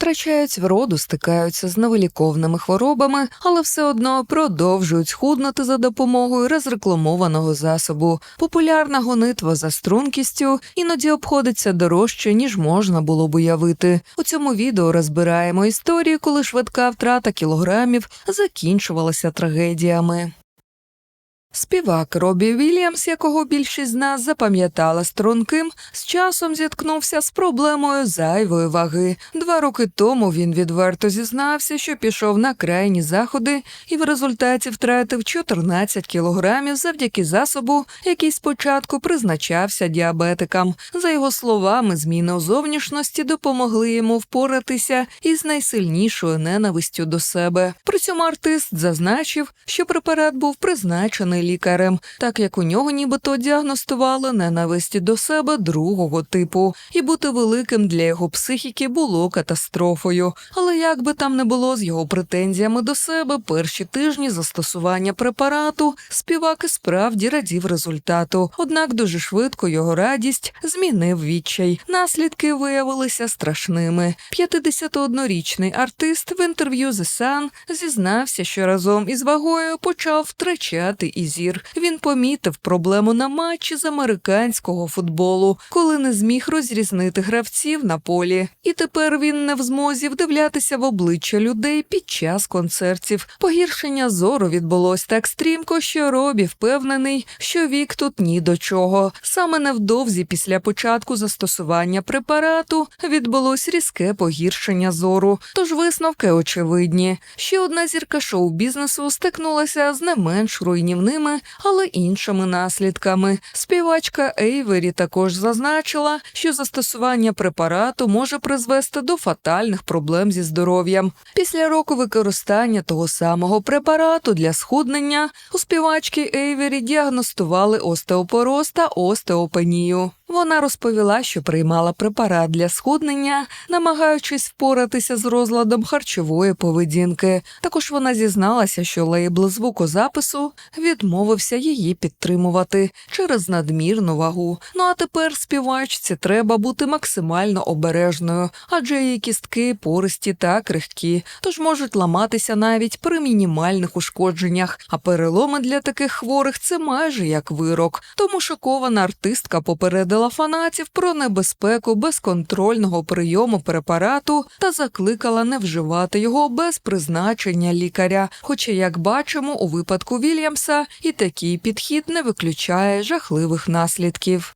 втрачають вроду, стикаються з невиліковними хворобами, але все одно продовжують схуднути за допомогою розрекламованого засобу. Популярна гонитва за стрункістю іноді обходиться дорожче, ніж можна було б уявити. У цьому відео розбираємо історію, коли швидка втрата кілограмів закінчувалася трагедіями. Співак Робі Вільямс, якого більшість з нас запам'ятала струнким, з часом зіткнувся з проблемою зайвої ваги. Два роки тому він відверто зізнався, що пішов на крайні заходи і в результаті втратив 14 кілограмів завдяки засобу, який спочатку призначався діабетикам. За його словами, зміни у зовнішності допомогли йому впоратися із найсильнішою ненавистю до себе. При цьому артист зазначив, що препарат був призначений лікарем, так як у нього нібито діагностували ненависті до себе другого типу, і бути великим для його психіки було катастрофою. Але як би там не було з його претензіями до себе, перші тижні застосування препарату співак справді радів результату. Однак дуже швидко його радість змінив відчай. Наслідки виявилися страшними. 51-річний артист в інтерв'ю The Sun зізнався, що разом із вагою почав втрачати і зір. Він помітив проблему на матчі з американського футболу, коли не зміг розрізнити гравців на полі. І тепер він не в змозі вдивлятися в обличчя людей під час концертів. Погіршення зору відбулось так стрімко, що Робі впевнений, що вік тут ні до чого. Саме невдовзі після початку застосування препарату відбулось різке погіршення зору. Тож висновки очевидні. Ще одна зірка шоу-бізнесу стикнулася з не менш руйнівними, але іншими наслідками. Співачка Ейвері також зазначила, що застосування препарату може призвести до фатальних проблем зі здоров'ям. Після року використання того самого препарату для схуднення у співачки Ейвері діагностували остеопороз та остеопенію. Вона розповіла, що приймала препарат для схуднення, намагаючись впоратися з розладом харчової поведінки. Також вона зізналася, що лейбл звукозапису відмовився її підтримувати через надмірну вагу. Ну а тепер співачці треба бути максимально обережною, адже її кістки пористі та крихкі, тож можуть ламатися навіть при мінімальних ушкодженнях. А переломи для таких хворих це майже як вирок. Тому шокована артистка попередила фанатів про небезпеку безконтрольного прийому препарату та закликала не вживати його без призначення лікаря. Хоча, як бачимо, у випадку Вільямса і такий підхід не виключає жахливих наслідків.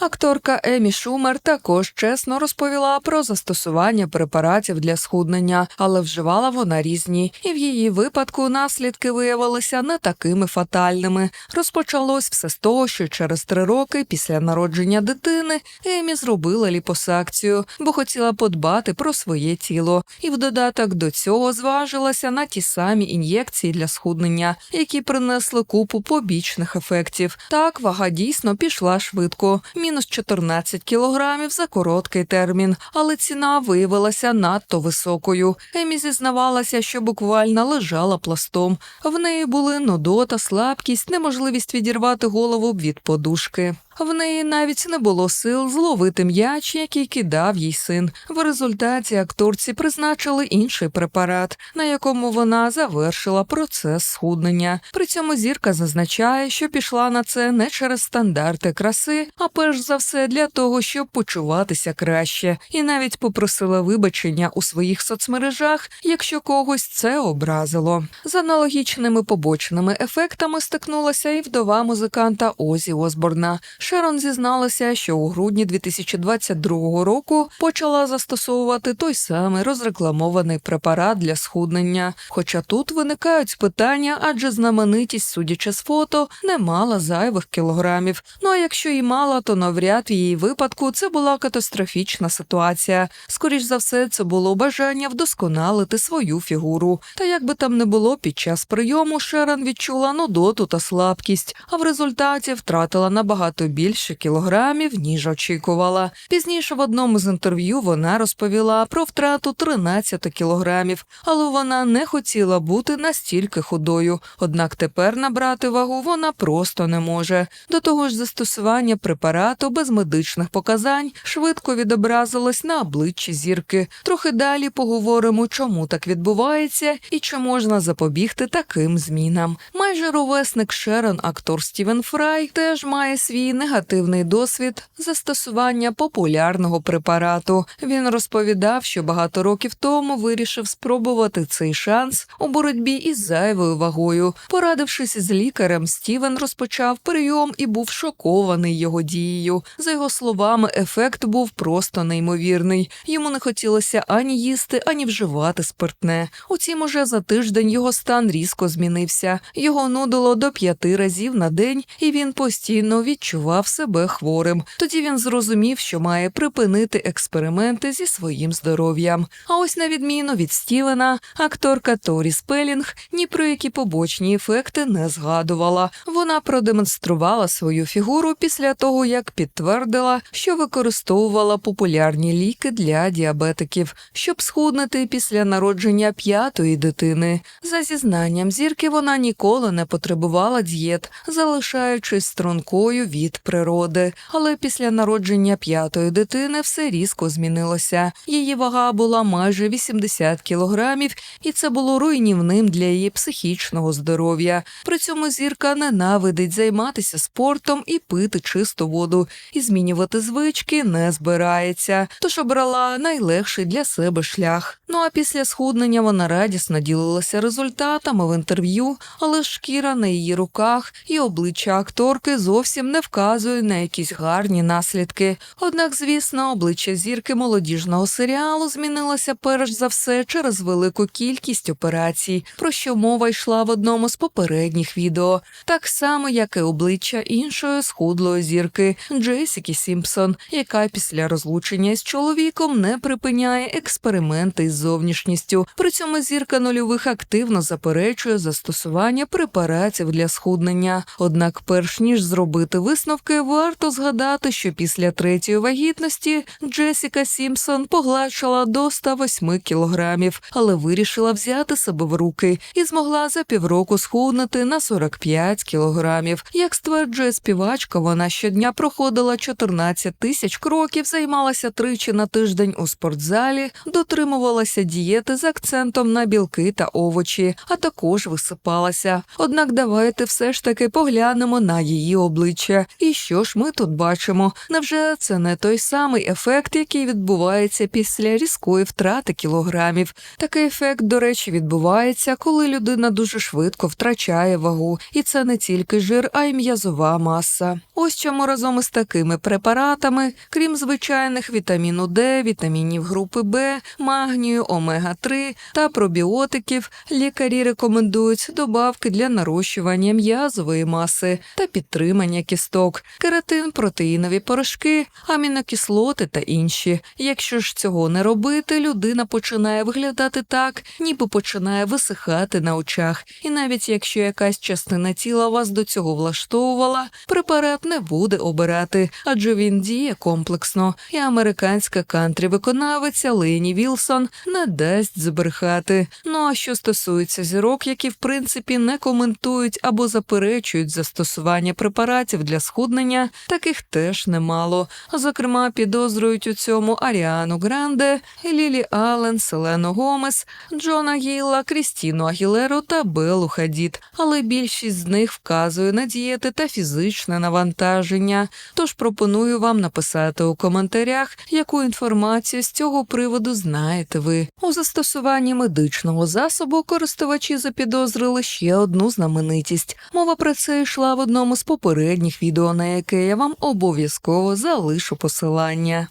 Акторка Емі Шумер також чесно розповіла про застосування препаратів для схуднення, але вживала вона різні, і в її випадку наслідки виявилися не такими фатальними. Розпочалось все з того, що через три роки після народження дитини Емі зробила ліпосакцію, бо хотіла подбати про своє тіло, і в додаток до цього зважилася на ті самі ін'єкції для схуднення, які принесли купу побічних ефектів. Так вага дійсно пішла швидко мінус 14 кілограмів за короткий термін, але ціна виявилася надто високою. Емі зізнавалася, що буквально лежала пластом. В неї були нудота, слабкість, неможливість відірвати голову від подушки. В неї навіть не було сил зловити м'яч, який кидав їй син. В результаті акторці призначили інший препарат, на якому вона завершила процес схуднення. При цьому зірка зазначає, що пішла на це не через стандарти краси, а перш за все для того, щоб почуватися краще, і навіть попросила вибачення у своїх соцмережах, якщо когось це образило. З аналогічними побочними ефектами стикнулася і вдова музиканта Озі Осборна. Шерон зізналася, що у грудні 2022 року почала застосовувати той самий розрекламований препарат для схуднення. Хоча тут виникають питання, адже знаменитість, судячи з фото, не мала зайвих кілограмів. Ну а якщо і мала, то навряд в її випадку це була катастрофічна ситуація. Скоріш за все, це було бажання вдосконалити свою фігуру. Та як би там не було, під час прийому Шерон відчула нудоту та слабкість, а в результаті втратила набагато більше кілограмів, ніж очікувала. Пізніше в одному з інтерв'ю вона розповіла про втрату 13 кілограмів, але вона не хотіла бути настільки худою. Однак тепер набрати вагу вона просто не може. До того ж, застосування препарату без медичних показань швидко відобразилось на обличчі зірки. Трохи далі поговоримо, чому так відбувається і чи можна запобігти таким змінам. Майже ровесник Шерон, актор Стівен Фрай, теж має свій негативний досвід застосування популярного препарату. Він розповідав, що багато років тому вирішив спробувати цей шанс у боротьбі із зайвою вагою. Порадившись з лікарем, Стівен розпочав прийом і був шокований його дією. За його словами, ефект був просто неймовірний. Йому не хотілося ані їсти, ані вживати спиртне. Утім, уже за тиждень його стан різко змінився. Його нудило до п'яти разів на день, і він постійно відчував себе хворим. Тоді він зрозумів, що має припинити експерименти зі своїм здоров'ям. А ось на відміну від Стівена, акторка Торі Спелінг ні про які побочні ефекти не згадувала. Вона продемонструвала свою фігуру після того, як підтвердила, що використовувала популярні ліки для діабетиків, щоб схуднути після народження п'ятої дитини. За зізнанням зірки, вона ніколи не потребувала дієт, залишаючись стрункою від природи. Але після народження п'ятої дитини все різко змінилося. Її вага була майже 80 кілограмів, і це було руйнівним для її психічного здоров'я. При цьому зірка ненавидить займатися спортом і пити чисту воду, і змінювати звички не збирається. Тож обрала найлегший для себе шлях. Ну а після схуднення вона радісно ділилася результатами в інтерв'ю, але шкіра на її руках і обличчя акторки зовсім не вказує на якісь гарні наслідки. Однак, звісно, обличчя зірки молодіжного серіалу змінилося перш за все через велику кількість операцій, про що мова йшла в одному з попередніх відео, так само, як і обличчя іншої схудлої зірки Джесіки Сімпсон, яка після розлучення з чоловіком не припиняє експерименти із зовнішністю. При цьому зірка нульових активно заперечує застосування препаратів для схуднення. Однак, перш ніж зробити висновки, варто згадати, що після третьої вагітності Джесіка Сімпсон погладшала до 108 кілограмів, але вирішила взяти себе в руки і змогла за півроку схуднути на 45 кілограмів. Як стверджує співачка, вона щодня проходила 14 тисяч кроків, займалася тричі на тиждень у спортзалі, дотримувалася дієти з акцентом на білки та овочі, а також висипалася. Однак давайте все ж таки поглянемо на її обличчя. І що ж ми тут бачимо? Невже це не той самий ефект, який відбувається після різкої втрати кілограмів? Такий ефект, до речі, відбувається, коли людина дуже швидко втрачає вагу, і це не тільки жир, а й м'язова маса. Ось чому разом із такими препаратами, крім звичайних вітаміну Д, вітамінів групи Б, магнію, омега 3 та пробіотиків, лікарі рекомендують добавки для нарощування м'язової маси та підтримання кісток, кератин, протеїнові порошки, амінокислоти та інші. Якщо ж цього не робити, людина починає виглядати так, ніби починає висихати на очах. І навіть якщо якась частина тіла вас до цього влаштовувала, препарат не буде обирати, адже він діє комплексно, і американська кантрі виконавиця Лені Вілсон не дасть збрехати. Ну а що стосується зірок, які в принципі не коментують або заперечують застосування препаратів для схуднення, таких теж немало. Зокрема, підозрюють у цьому Аріану Гранде, Лілі Аллен, Селену Гомес, Джона Гілла, Крістіну Агілеру та Беллу Хадід. Але більшість з них вказує на дієти та фізичне навантаження. Тож пропоную вам написати у коментарях, яку інформацію з цього приводу знаєте ви. У застосуванні медичного засобу користувачі запідозрили ще одну знаменитість. Мова про це йшла в одному з попередніх відео, на яке я вам обов'язково залишу посилання.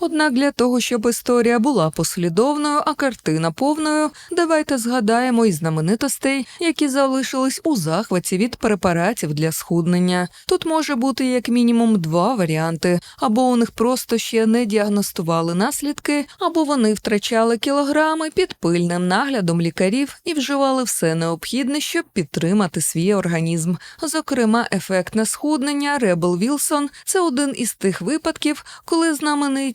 Однак для того, щоб історія була послідовною, а картина повною, давайте згадаємо і знаменитостей, які залишились у захваті від препаратів для схуднення. Тут може бути як мінімум два варіанти: або у них просто ще не діагностували наслідки, або вони втрачали кілограми під пильним наглядом лікарів і вживали все необхідне, щоб підтримати свій організм. Зокрема, ефектне схуднення Ребел Вілсон це один із тих випадків, коли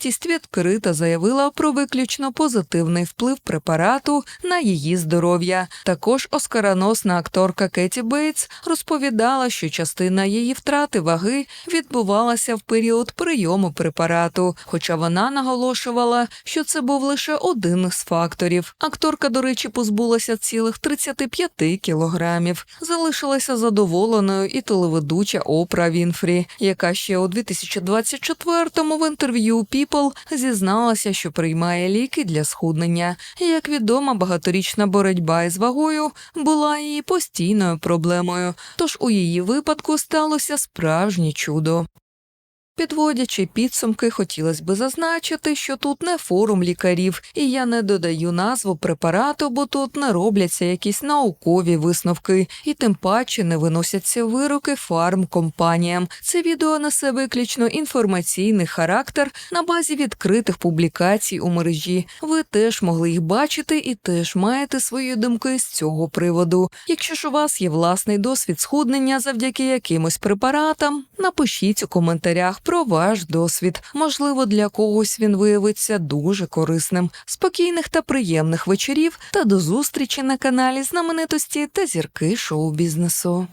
знаменитість відкрито заявила про виключно позитивний вплив препарату на її здоров'я. Також оскароносна акторка Кеті Бейтс розповідала, що частина її втрати ваги відбувалася в період прийому препарату, хоча вона наголошувала, що це був лише один з факторів. Акторка, до речі, позбулася цілих 35 кілограмів. Залишилася задоволеною і телеведуча Опра Вінфрі, яка ще у 2024-му в інтерв'ю People зізналася, що приймає ліки для схуднення. Як відомо, багаторічна боротьба із вагою була її постійною проблемою, тож у її випадку сталося справжнє чудо. Підводячи підсумки, хотілося б зазначити, що тут не форум лікарів, і я не додаю назву препарату, бо тут не робляться якісь наукові висновки, і тим паче не виносяться вироки фармкомпаніям. Це відео несе виключно інформаційний характер на базі відкритих публікацій у мережі. Ви теж могли їх бачити і теж маєте свої думки з цього приводу. Якщо ж у вас є власний досвід схуднення завдяки якимось препаратам, напишіть у коментарях про ваш досвід. Можливо, для когось він виявиться дуже корисним. Спокійних та приємних вечорів та до зустрічі на каналі знаменитості та зірки шоу-бізнесу.